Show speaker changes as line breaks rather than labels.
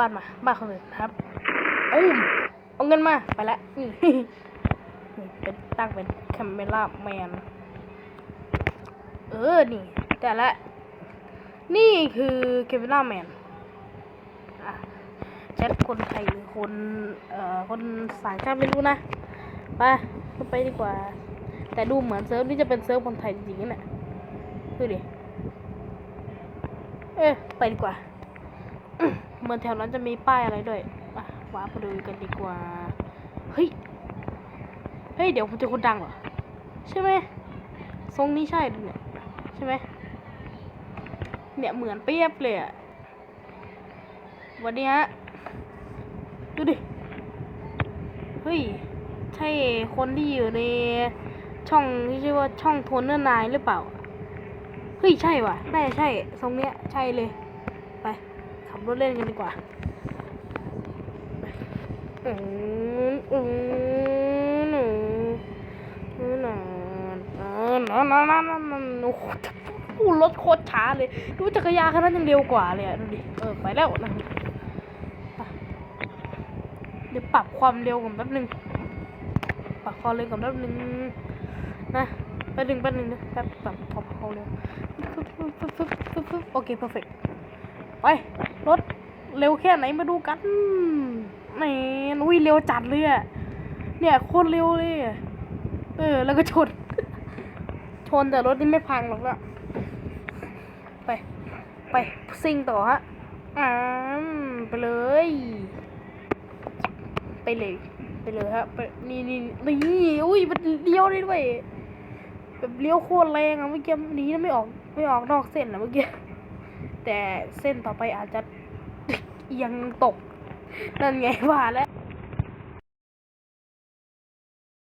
บ้านมา บ้านคนอื่นครับอุ้มเอาเงินมา ไปละนี่นี่เป็นตั้งเป็นแคมเมล่าแมน เออ นี่ แต่ละ นี่คือแคมเมล่าแมนแชทคนไทยคน เอ่อ คนสายชาติไม่รู้นะ ไปไปดีกว่า แต่ดูเหมือนเซิร์ฟนี่จะเป็นเซิร์ฟคนไทยจริงๆนะดูดิ เอ๊ะไปดีกว่า เหมือนแถวนั้นจะมีป้ายอะไรด้วยอะว้าไปดูกันดีกว่า เฮ้ย เฮ้ย เดี๋ยวผมจอคนดังเหรอ ใช่ไหมทรงนี้ใช่ด้วยเนี่ยใช่ไหมเนี่ยเหมือนเปียบเลยอะวันนี้ฮะ ดูดิ เฮ้ย ใช่คนที่อยู่ในช่องที่ชื่อว่าช่องโทนเนอร์นายหรือเปล่า เฮ้ย ใช่ว่ะน่าจะใช่ ทรงเนี้ย ใช่เลย รถเล่นกันดีกว่าอืมอืมหนูนอนนอนนอนนอนนอนโอ้โหกูรถโคตรช้าเลย ดูจักรยานคันนั้นยังเร็วกว่าเลยดูดิ เออ ไปแล้วนะเดี๋ยวปรับความเร็วก่อนแป๊บนึง ปรับความเร็วก่อนแป๊บนึงนะแป๊บนึงแป๊บนึงนะแป๊บปรับความเร็วโอเคเพอร์เฟกต์ ไป รถเร็วแค่ไหนมาดูกันแหมอุ้ยเร็วจัดเลยอะเนี่ยโคตรเร็วเลย เออ แล้วก็ชน ชนแต่รถนี่ไม่พังหรอกนะไป ไปซิ่งต่อฮะอ่าไปเลย ไปเลย ไปเลยฮะไปนี่นี่นี่อุ้ยมันเลี้ยวได้ด้วยแบบเลี้ยวโคตรแรงอะเมื่อกี้นี้ไม่ออกไม่ออกนอกเส้นอะเมื่อกี้ แต่เส้นต่อไปอาจจะเอียังตก นั่นไงว่าแล้ว